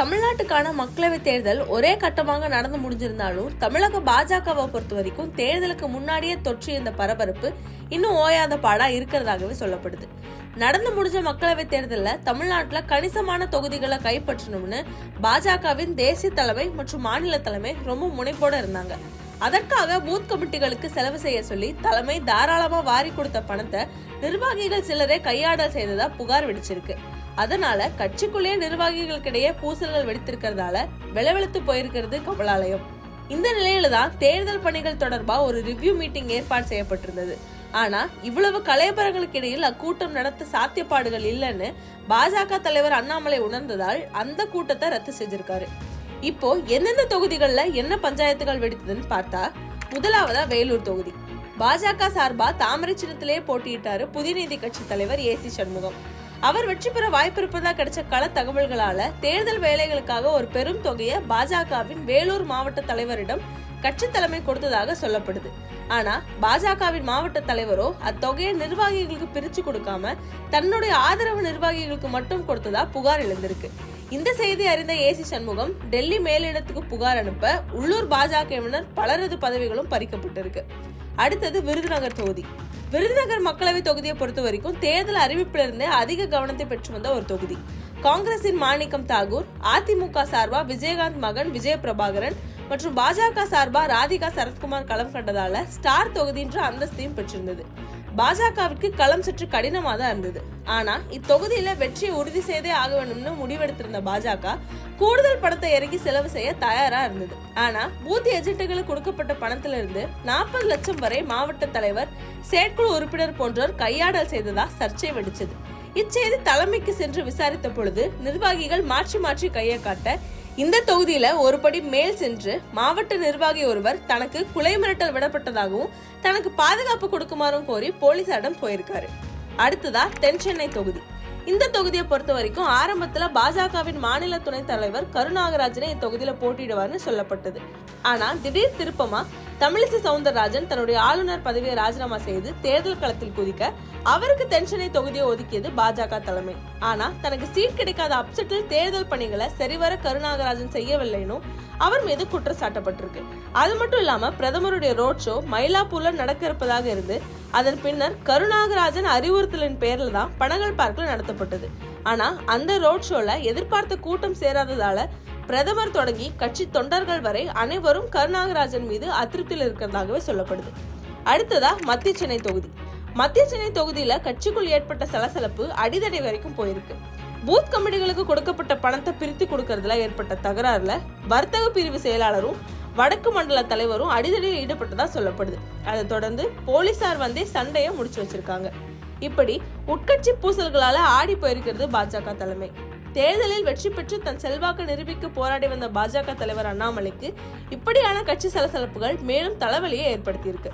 தமிழ்நாட்டுக்கான மக்களவைத் தேர்தல் ஒரே கட்டமாக நடந்து முடிஞ்சிருந்தாலும் தமிழக பாஜகவை பொறுத்த வரைக்கும் தேர்தலுக்கு முன்னாடியே தொற்று இந்த பரபரப்பு இன்னும் ஓயாத பாடா இருக்கிறதாகவே சொல்லப்படுது. நடந்து முடிஞ்ச மக்களவைத் தேர்தலில் தமிழ்நாட்டில் கணிசமான தொகுதிகளை கைப்பற்றணும்னு பாஜகவின் தேசிய தலைமை மற்றும் மாநில தலைமை ரொம்ப முனைப்போட இருந்தாங்க. அதற்காக பூத் கமிட்டிகளுக்கு செலவு செய்ய சொல்லி தலைமை தாராளமா வாரி கொடுத்த பணத்தை நிர்வாகிகள் சிலரே கையாடல் செய்ததா புகார் வெடிச்சிருக்கு. அதனால கட்சிக்குள்ளேயே நிர்வாகிகளுக்கிடையே பூசல்கள் வெடித்திருக்கிறதால விளவெழுத்து போயிருக்கிறது கமலாலயம். இந்த நிலையில தான் தேர்தல் பணிகள் தொடர்பா ஒரு ரிவ்யூ மீட்டிங் ஏற்பாடு செய்யப்பட்டிருந்தது. ஆனா இவ்வளவு கலையபரங்களுக்கு இடையில் அக்கூட்டம் நடத்த சாத்தியப்பாடுகள் இல்லைன்னு பாஜக தலைவர் அண்ணாமலை உணர்ந்ததால் அந்த கூட்டத்தை ரத்து செஞ்சிருக்காரு. இப்போ எந்தெந்த தொகுதிகள்ல என்ன பஞ்சாயத்துகள் வெடித்ததுன்னு பார்த்தா முதலாவதா வேலூர் தொகுதி. பாஜக சார்பா தாமரை சின்னத்திலேயே போட்டியிட்டாரு புதிய நீதி கட்சி தலைவர் ஏ சி சண்முகம். அவர் வெற்றி பெற வாய்ப்பு இருப்பதா கிடைச்ச கள தகவல்களால தேர்தல் வேலைகளுக்காக ஒரு பெரும் தொகையை பாஜகவின் வேலூர் மாவட்ட தலைவரிடம் கட்சி தலைமை கொடுத்ததாக சொல்லப்படுது. ஆனா பாஜகவின் மாவட்ட தலைவரோ அத்தொகையை நிர்வாகிகளுக்கு பிரிச்சு கொடுக்காம தன்னுடைய ஆதரவு நிர்வாகிகளுக்கு மட்டும் கொடுத்ததா புகார் எழுந்திருக்கு. இந்த செய்தி அறிந்த ஏசி சண்முகம் டெல்லி மேலிடத்துக்கு புகார் அனுப்ப உள்ளூர் பாஜகவினர் பலரது பதவிகளும் பறிக்கப்பட்டிருக்கு. அடுத்தது விருதுநகர் தொகுதி. விருதுநகர் மக்களவை தொகுதியை பொறுத்த வரைக்கும் தேர்தல் அறிவிப்பிலிருந்தே அதிக கவனத்தை பெற்று வந்த ஒரு தொகுதி. காங்கிரசின் மாணிக்கம் தாகூர் அதிமுக சார்பா விஜயகாந்த் மகன் விஜய பிரபாகரன் மற்றும் பாஜக சார்பா ராதிகா சரத்குமார் களம் கண்டதால ஸ்டார் தொகுதின்ற அந்தஸ்தையும் பெற்றிருந்தது. பாஜகவிற்கு களம் சற்று கடினமாக தான் இருந்தது. ஆனா இத்தொகுதியில வெற்றியை உறுதி செய்தே ஆக வேண்டும்னு முடிவெடுத்திருந்த பாஜக கூடுதல் பணத்தை இறங்கி செலவு செய்ய தயாரா இருந்தது. ஆனா பூத் ஏஜென்ட்டுகளுக்கு கொடுக்கப்பட்ட பணத்துல இருந்து நாற்பது லட்சம் வரை மாவட்ட தலைவர் செயற்குழு உறுப்பினர் போன்றோர் கையாடல் செய்ததா சர்ச்சை வெடிச்சது. இச்செய்தி தலைமைக்கு சென்று விசாரித்த பொழுது நிர்வாகிகள் மாற்றி மாற்றி கையை காட்ட இந்த தொகுதியில ஒரு படி மேல் சென்று மாவட்ட நிர்வாகி ஒருவர் தனக்கு குலை மிரட்டல் விடப்பட்டதாகவும் தனக்கு பாதுகாப்பு கொடுக்குமாறும் கோரி போலீசாரிடம் போயிருக்காரு. அடுத்ததா தென் சென்னை தொகுதி. இந்த தொகுதியை பொறுத்த வரைக்கும் ஆரம்பத்துல பாஜகவின் மாநில துணைத் தலைவர் கருநாகராஜனை இத்தொகுதியில போட்டியிடுவார்னு சொல்லப்பட்டது. ஆனா திடீர் திருப்பமா தமிழிசை சவுந்தரராஜன் தன்னுடைய ஆளுநர் பதவியை ராஜினாமா செய்து தேர்தல் களத்தில் குதிக்க அவருக்கு தென்சென்னை தொகுதியை ஒதுக்கியது பாஜக தலைமை. ஆனா தனக்கு சீட் கிடைக்காத அப்செட்டில் தேர்தல் பணிகளை சரிவர கருநாகராஜன் செய்யவில்லைனும் அவர் மீது குற்றம் சாட்டப்பட்டிருக்கு அது மட்டும் இல்லாம பிரதமருடைய ரோட் ஷோ மயிலாப்பூர்ல நடக்க இருப்பதாக இருந்து அதன் பின்னர் கருநாகராஜன் அறிவுறுத்தலின் பேர்ல தான் பனகல் பார்க்ல நடத்தப்பட்டது. ஆனா அந்த ரோட் ஷோல எதிர்பார்த்த கூட்டம் சேராததால பிரதமர் தொடங்கி கட்சி தொண்டர்கள் வரை அனைவரும் கருநாகராஜன் மீது அதிருப்தியில் இருக்கிறதாகவே சொல்லப்படுது. அடுத்ததா மத்திய சென்னை தொகுதி. மத்திய சென்னை தொகுதியில கட்சிக்குள் ஏற்பட்ட சலசலப்பு அடிதடை வரைக்கும் போயிருக்கு. பூத் கமிட்டிகளுக்கு கொடுக்கப்பட்ட பணத்தை பிரித்து கொடுக்கறதுல ஏற்பட்ட தகராறுல வர்த்தக பிரிவு செயலாளரும் வடக்கு மண்டல தலைவரும் அடிதடியில் ஈடுபட்டதா சொல்லப்படுது. அதை தொடர்ந்து போலீசார் வந்தே சண்டையை முடிச்சு வச்சிருக்காங்க. இப்படி உட்கட்சி பூசல்களால ஆடி போயிருக்கிறது பாஜக தலைமை. தேர்தலில் வெற்றி பெற்று தன் செல்வாக்கு நிரூபிக்க போராடி வந்த பாஜக தலைவர் அண்ணாமலைக்கு இப்படியான கட்சி சலசலப்புகள் மேலும் தலைவலியை ஏற்படுத்தியிருக்கு.